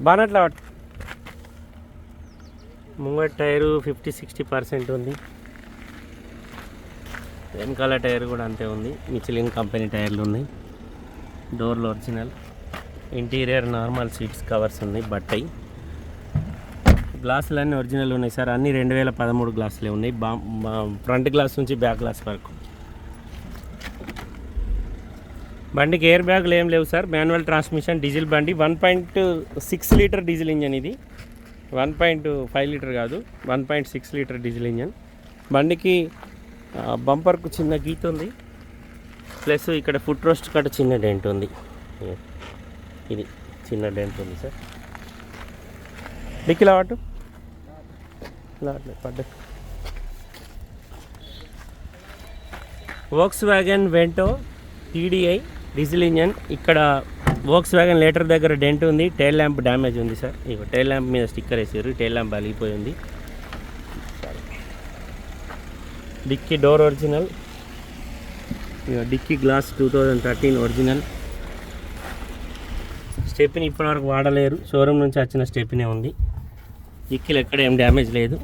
బానట్లా ముంగట tyre fifty sixty percent ఉంది. వెనకాల టైర్ కూడా అంతే ఉంది. మిచిలిన్ కంపెనీ టైర్లు ఉన్నాయి. డోర్లు original. Interior normal seats covers ఉన్నాయి బట్టయి గ్లాసులు అన్నీ ఒరిజినల్ ఉన్నాయి సార్. అన్నీ రెండు వేల పదమూడు గ్లాసులే ఉన్నాయి. బా- ఫ్రంట్ గ్లాస్ నుంచి బ్యాక్ గ్లాస్ వరకు. బండికి ఎయిర్ బ్యాగ్లు ఏం లేవు సార్. మాన్యువల్ ట్రాన్స్మిషన్ డీజిల్ బండి. One point six litre diesel engine ఇది. వన్ పాయింట్ ఫైవ్ లీటర్ కాదు. One point six litre diesel engine బండికి బంపర్కు చిన్న గీత ఉంది. ప్లస్ ఇక్కడ ఫుట్ రోస్ట్ కట్ట చిన్న డెంట్ ఉంది. ఇది చిన్న డెంట్ ఉంది సార్. డిక్కిలా వాటు పడ్డ. Volkswagen Vento TDI diesel engine. ఇక్కడ వోక్స్ వ్యాగన్ లీటర్ దగ్గర డెంట్ ఉంది టైల్ ల్యాంప్ డ్యామేజ్ ఉంది సార్. ఇక టైల్ ల్యాంప్ మీద స్టిక్కర్ వేసారు టైల్ ల్యాంప్ అలిగిపోయి ఉంది. డిక్కీ డోర్ ఒరిజినల్ ఇక dicky glass two thousand thirteen original stepney ఇప్పటివరకు వాడలేరు. షోరూమ్ నుంచి వచ్చిన స్టెప్నే ఉంది. డిక్కీలు ఎక్కడ ఏం డ్యామేజ్ లేదు.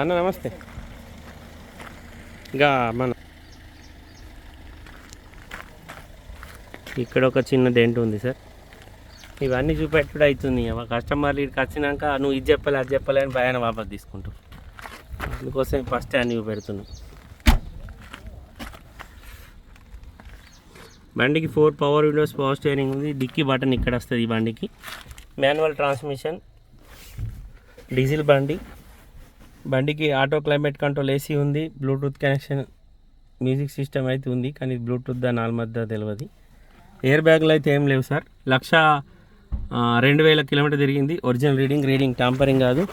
అన్న నమస్తే. ఇంకా మన ఇక్కడ ఒక చిన్న డెంట్ ఉంది సార్ ఇవన్నీ చూపెట్టుడు అవుతుంది కస్టమర్లు ఇక్కడికి వచ్చినాక నువ్వు ఇది చెప్పలే అది చెప్పలే అని భయాన్ని వాపస్ తీసుకుంటావు అందుకోసం ఫస్ట్ అన్ని చూపెడుతున్నాం. బండికి four power windows power steering ఉంది. డిక్కీ బటన్ ఇక్కడ వస్తుంది ఈ బండికి. మాన్యువల్ ట్రాన్స్మిషన్ డీజిల్ బండి. బండికి ఆటో క్లైమేట్ కంట్రోల్ ఏసీ ఉంది బ్లూటూత్ కనెక్షన్ మ్యూజిక్ సిస్టమ్ అయితే ఉంది కానీ బ్లూటూత్ దాని నాలుగు తెలియదు ఎయిర్ బ్యాగ్లు అయితే ఏం లేవు సార్. లక్ష రెండు వేల కిలోమీటర్ తిరిగింది. ఒరిజినల్ రీడింగ్ రీడింగ్ టాంపరింగ్ కాదు.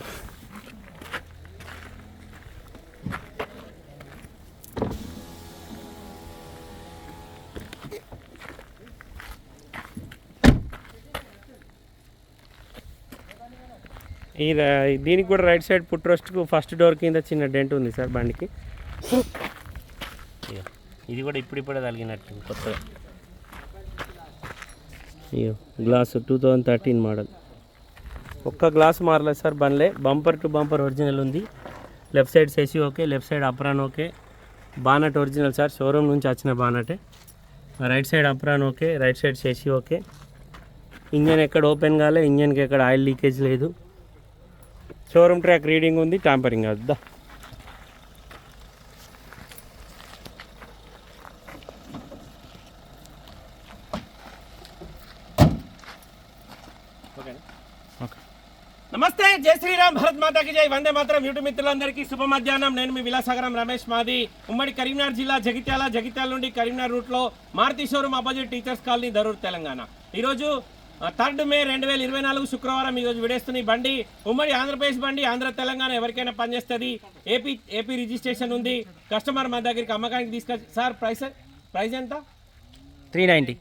ఈ దీనికి కూడా రైట్ సైడ్ పుట్ రోస్ట్కు ఫస్ట్ డోర్ కింద చిన్న డెంట్ ఉంది సార్ బండికి. ఇది కూడా ఇప్పుడిప్పుడే తగిలినట్టు కొత్తగా. ఇగో glass two thousand thirteen model ఒక్క గ్లాస్ మారలేదు సార్ బండ్లే. బంపర్ టు బంపర్ ఒరిజినల్ ఉంది. Left side సెసి okay left side apron okay. Bonnet original sir showroom నుంచి వచ్చిన బానటే. Right side apron okay right side సెసి okay. Engine ఎక్కడ ఓపెన్ కాలే ఇంజన్కి ఎక్కడ ఆయిల్ లీకేజ్ లేదు. షోరూమ్ ట్రాక్ రీడింగ్ ఉంది టాంపరింగ్ వద్దా నమస్తే జై శ్రీరామ్ భరత్ మాతాకి జై. వందే మాత్రం యూట్యూబ్ మిత్రులందరికీ శుభ మధ్యాహ్నం. నేను మీ విలాసాగరం రమేష్ మాది. ఉమ్మడి కరీంనగర్ జిల్లా జగిత్యాల జగిత్యాల నుండి కరీంనగర్ రూట్లో Maruti showroom opposite teachers colony Darur Telangana. ఈరోజు థర్డ్ మే రెండు వేల ఇరవై నాలుగు శుక్రవారం ఈరోజు విడేస్తున్న బండి ఉమ్మడి ఆంధ్రప్రదేశ్ బండి ఆంధ్ర తెలంగాణ ఎవరికైనా పనిచేస్తుంది. ఏపీ ఏపీ రిజిస్ట్రేషన్ ఉంది. కస్టమర్ మా దగ్గరికి అమ్మకానికి తీసుకొచ్చి సార్ ప్రైస్ ప్రైస్ ఎంత? Three ninety.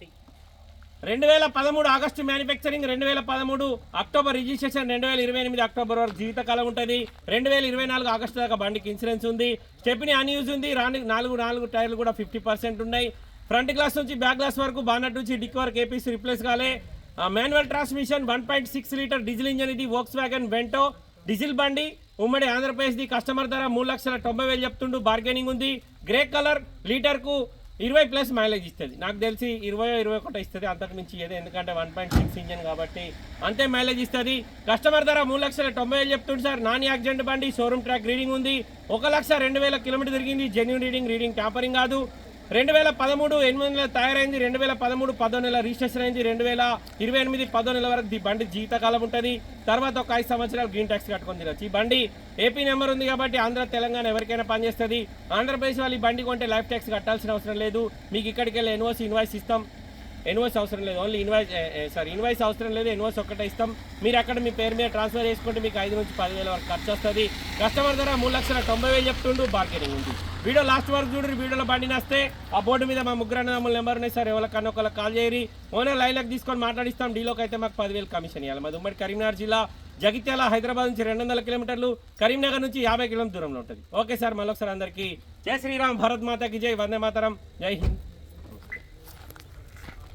రెండు వేల పదమూడు ఆగస్టు మ్యానుఫ్యాక్చరింగ్ రెండు వేల పదమూడు అక్టోబర్ రిజిస్ట్రేషన్ రెండు వేల ఇరవై ఎనిమిది అక్టోబర్ వరకు జీవితకాలం ఉంటుంది. రెండు వేల ఇరవై నాలుగు ఆగస్టు దాకా బండికి ఇన్సూరెన్స్ ఉంది. స్టెప్ని అన్యూజ్ ఉంది. రాని నాలుగు నాలుగు టైర్లు కూడా ఫిఫ్టీ పర్సెంట్ ఉన్నాయి. ఫ్రంట్ గ్లాస్ నుంచి బ్యాక్ గ్లాస్ వరకు బానట్ నుంచి డిక్ వరకు ఏపీసీ రిప్లేస్ కాలే. Manual transmission one point six litre diesel engine ఇది వోక్స్ వ్యాగన్ వెంటో డీజిల్ బండి ఉమ్మడి ఆంధ్రప్రదేశ్ది కస్టమర్ ధర మూడు లక్షల తొంభై వేలు చెప్తుండు. బార్గెనింగ్ ఉంది. గ్రే కలర్ లీటర్కు ఇరవై ప్లస్ మైలేజ్ ఇస్తుంది. నాకు తెలిసి ఇరవై ఇరవై ఒకటి ఇస్తుంది. అంతకు మించి ఏది ఎందుకంటే వన్ పాయింట్ సిక్స్ ఇంజన్ కాబట్టి అంతే మైలేజ్ ఇస్తుంది. కస్టమర్ ధర మూడు లక్షల తొంభై వేలు చెప్తుంది సార్. నాన్ యాక్సిడెంట్ బండి షోరూమ్ ట్రాక్ రీడింగ్ ఉంది. ఒక లక్ష రెండు వేల కిలోమీటర్ తిరిగింది. జెన్యున్ రీడింగ్ రీడింగ్ ట్యాంపరింగ్ కాదు. రెండు వేల పదమూడు ఎనిమిది నెలల తయారైంది రెండు వేల పదమూడు పదో నెల రిజిస్ట్రేషన్ అయింది రెండు వేల ఇరవై ఎనిమిది పదో నెల వరకు ఈ బండి జీవితకాలం ఉంటుంది. తర్వాత ఒక ఐదు సంవత్సరాలు గ్రీన్ ట్యాక్స్ కట్టుకొని తినచ్చు ఈ బండి ఏపీ నెంబర్ ఉంది కాబట్టి ఆంధ్ర తెలంగాణ ఎవరికైనా పనిచేస్తుంది ఆంధ్రప్రదేశ్ వాళ్ళు ఈ బండి కొంటే లైఫ్ ట్యాక్స్ కట్టాల్సిన అవసరం లేదు. మీకు ఇక్కడికి వెళ్ళి ఎన్ఓసి ఇన్వాయిస్ ఇస్తాం. ఇన్వాయిస్ అవసరం లేదు. ఓన్లీ ఇన్వాయిస్ సారీ ఇన్వాయిస్ అవసరం లేదు. ఇన్వాయిస్ ఒక్కటే ఇస్తాం. మీరు అక్కడ మీ పేరు మీద ట్రాన్స్ఫర్ చేసుకుంటే మీకు ఐదు నుంచి పదివేల వరకు ఖర్చు వస్తుంది. కస్టమర్ ధర మూడు లక్షల తొంభై వేలు చెప్తుండు. బార్గెనింగ్ ఉంది. వీడియో లాస్ట్ వరకు చూడండి. వీడియోలో బండి నస్తే. ఆ బోర్డు మీద మా ముగ్గురు అన్నదమ్ముల నెంబర్ ఉన్నాయి సార్. ఎవరికన్నా ఒకళ్ళకి కాల్ చేయరి. ఓనర్ లైన్లకు తీసుకొని మాట్లాడిస్తాం. డీలోకి అయితే మాకు పదివేలు కమిషన్ ఇవ్వాలి మాది ఉమ్మడి కరీంనగర్ జిల్లా జగిత్యాల హైదరాబాద్ నుంచి రెండు వందల కిలోమీటర్లు. కరీంనగర్ నుంచి యాభై కిలోమీటర్ దూరంలో ఉంటుంది. ఓకే సార్ మళ్ళొకసారి అందరికీ జై శ్రీరామ్. భారత్ మాతకి జై. వందే మాతరం. జై హింద్.